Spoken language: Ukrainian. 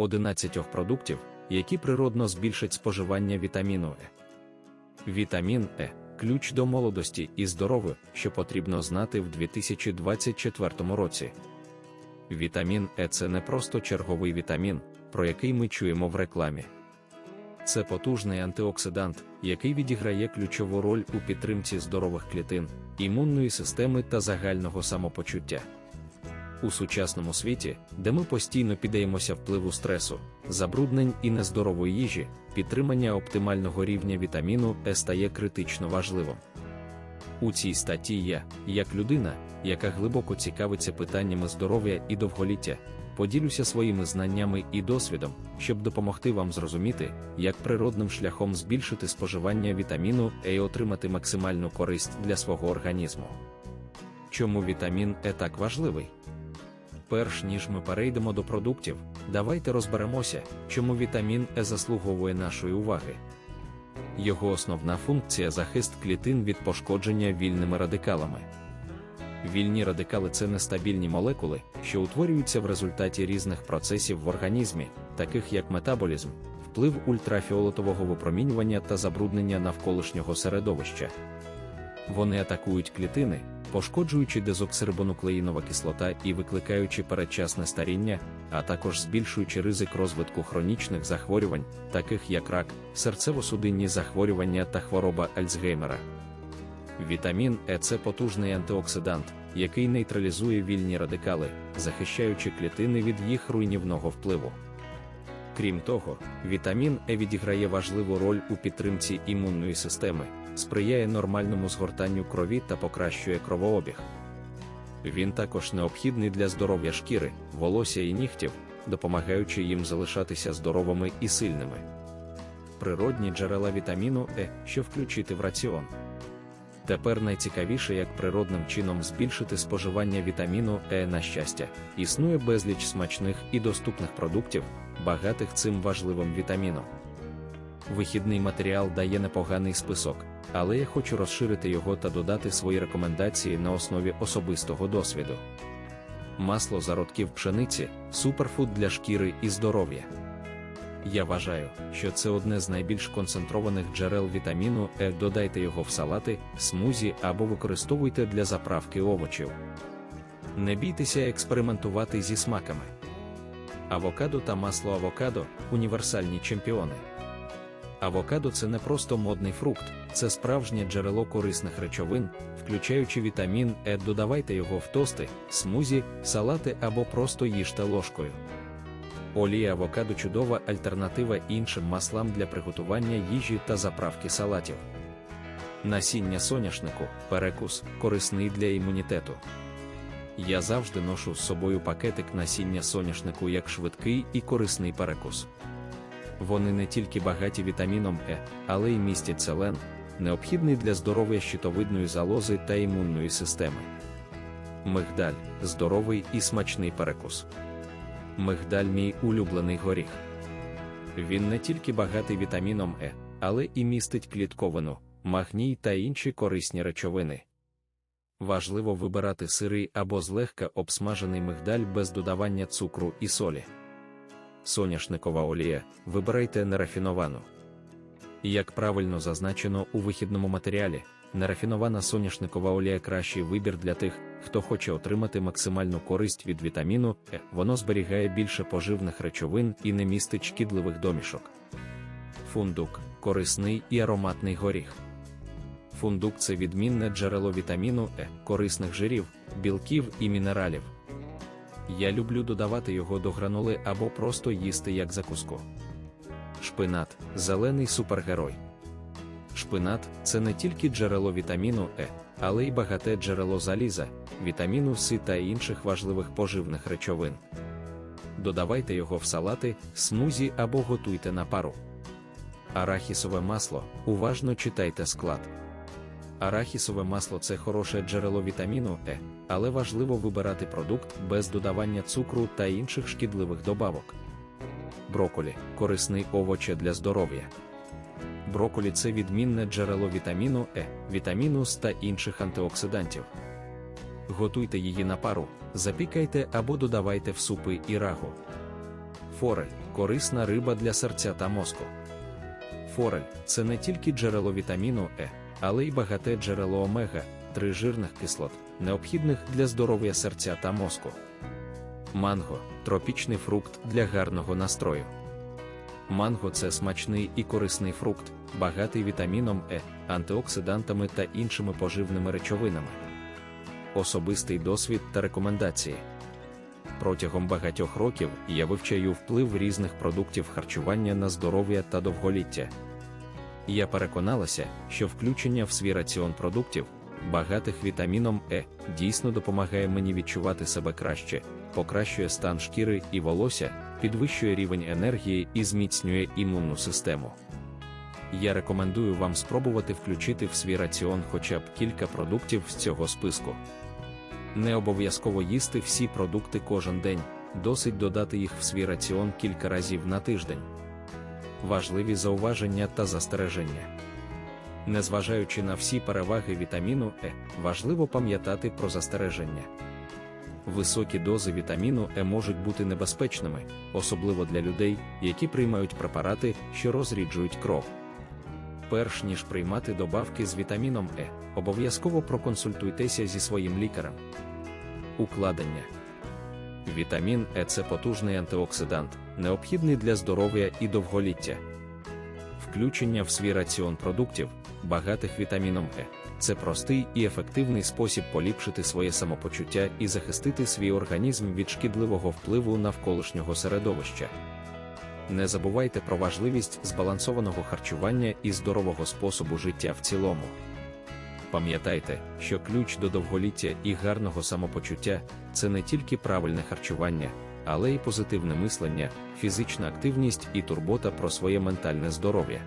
11 продуктів, які природно збільшать споживання вітаміну Е. Вітамін Е ключ до молодості і здоров'я, що потрібно знати в 2024 році. Вітамін Е це не просто черговий вітамін, про який ми чуємо в рекламі. Це потужний антиоксидант, який відіграє ключову роль у підтримці здорових клітин, імунної системи та загального самопочуття. У сучасному світі, де ми постійно піддаємося впливу стресу, забруднень і нездорової їжі, підтримання оптимального рівня вітаміну Е стає критично важливим. У цій статті я, як людина, яка глибоко цікавиться питаннями здоров'я і довголіття, поділюся своїми знаннями і досвідом, щоб допомогти вам зрозуміти, як природним шляхом збільшити споживання вітаміну Е і отримати максимальну користь для свого організму. Чому вітамін Е так важливий? Перш ніж ми перейдемо до продуктів, давайте розберемося, чому вітамін Е заслуговує нашої уваги. Його основна функція захист клітин від пошкодження вільними радикалами. Вільні радикали це нестабільні молекули, що утворюються в результаті різних процесів в організмі, таких як метаболізм, вплив ультрафіолетового випромінювання та забруднення навколишнього середовища. Вони атакують клітини, пошкоджуючи дезоксирибонуклеїнова кислота і викликаючи передчасне старіння, а також збільшуючи ризик розвитку хронічних захворювань, таких як рак, серцево-судинні захворювання та хвороба Альцгеймера. Вітамін Е це потужний антиоксидант, який нейтралізує вільні радикали, захищаючи клітини від їх руйнівного впливу. Крім того, вітамін Е відіграє важливу роль у підтримці імунної системи, сприяє нормальному згортанню крові та покращує кровообіг. Він також необхідний для здоров'я шкіри, волосся і нігтів, допомагаючи їм залишатися здоровими і сильними. Природні джерела вітаміну Е, що включити в раціон. Тепер найцікавіше, як природним чином збільшити споживання вітаміну Е на щастя. Існує безліч смачних і доступних продуктів, багатих цим важливим вітаміном. Вихідний матеріал дає непоганий список, але я хочу розширити його та додати свої рекомендації на основі особистого досвіду. Масло зародків пшениці суперфуд для шкіри і здоров'я. Я вважаю, що це одне з найбільш концентрованих джерел вітаміну Е. Додайте його в салати, смузі або використовуйте для заправки овочів. Не бійтеся експериментувати зі смаками. Авокадо та масло авокадо універсальні чемпіони. Авокадо це не просто модний фрукт, це справжнє джерело корисних речовин, включаючи вітамін Е. Додавайте його в тости, смузі, салати або просто їжте ложкою. Олія авокадо чудова альтернатива іншим маслам для приготування їжі та заправки салатів. Насіння соняшнику, перекус, корисний для імунітету. Я завжди ношу з собою пакетик насіння соняшнику як швидкий і корисний перекус. Вони не тільки багаті вітаміном Е, але й містять селен, необхідний для здоров'я щитовидної залози та імунної системи. Мигдаль здоровий і смачний перекус. Мигдаль мій улюблений горіх. Він не тільки багатий вітаміном Е, але і містить клітковину, магній та інші корисні речовини. Важливо вибирати сирий або злегка обсмажений мигдаль без додавання цукру і солі. Соняшникова олія вибирайте нерафіновану. Як правильно зазначено у вихідному матеріалі, нерафінована соняшникова олія кращий вибір для тих, хто хоче отримати максимальну користь від вітаміну Е. Воно зберігає більше поживних речовин і не містить шкідливих домішок. Фундук корисний і ароматний горіх. Фундук це відмінне джерело вітаміну Е, корисних жирів, білків і мінералів. Я люблю додавати його до гранули або просто їсти як закуску. Шпинат зелений супергерой. Шпинат це не тільки джерело вітаміну Е, але й багате джерело заліза, вітаміну С та інших важливих поживних речовин. Додавайте його в салати, смузі або готуйте на пару. Арахісове масло уважно читайте склад. Арахісове масло це хороше джерело вітаміну Е, але важливо вибирати продукт без додавання цукру та інших шкідливих добавок. Броколі корисний овоче для здоров'я. Броколі це відмінне джерело вітаміну Е, вітаміну С та інших антиоксидантів. Готуйте її на пару, запікайте або додавайте в супи і рагу. Форель корисна риба для серця та мозку. Форель це не тільки джерело вітаміну Е, але й багате джерело омега, 3 жирних кислот, необхідних для здоров'я серця та мозку. Манго тропічний фрукт для гарного настрою. Манго це смачний і корисний фрукт, багатий вітаміном Е, антиоксидантами та іншими поживними речовинами. Особистий досвід та рекомендації. Протягом багатьох років я вивчаю вплив різних продуктів харчування на здоров'я та довголіття. Я переконалася, що включення в свій раціон продуктів, багатих вітаміном Е, дійсно допомагає мені відчувати себе краще, покращує стан шкіри і волосся, підвищує рівень енергії і зміцнює імунну систему. Я рекомендую вам спробувати включити в свій раціон хоча б кілька продуктів з цього списку. Не обов'язково їсти всі продукти кожен день, досить додати їх в свій раціон кілька разів на тиждень. Важливі зауваження та застереження. Незважаючи на всі переваги вітаміну Е, важливо пам'ятати про застереження. Високі дози вітаміну Е можуть бути небезпечними, особливо для людей, які приймають препарати, що розріджують кров. Перш ніж приймати добавки з вітаміном Е, обов'язково проконсультуйтеся зі своїм лікарем. Укладення Вітамін Е це потужний антиоксидант, необхідний для здоров'я і довголіття. Включення в свій раціон продуктів, багатих вітаміном Е, це простий і ефективний спосіб поліпшити своє самопочуття і захистити свій організм від шкідливого впливу навколишнього середовища. Не забувайте про важливість збалансованого харчування і здорового способу життя в цілому. Пам'ятайте, що ключ до довголіття і гарного самопочуття це не тільки правильне харчування, але й позитивне мислення, фізична активність і турбота про своє ментальне здоров'я.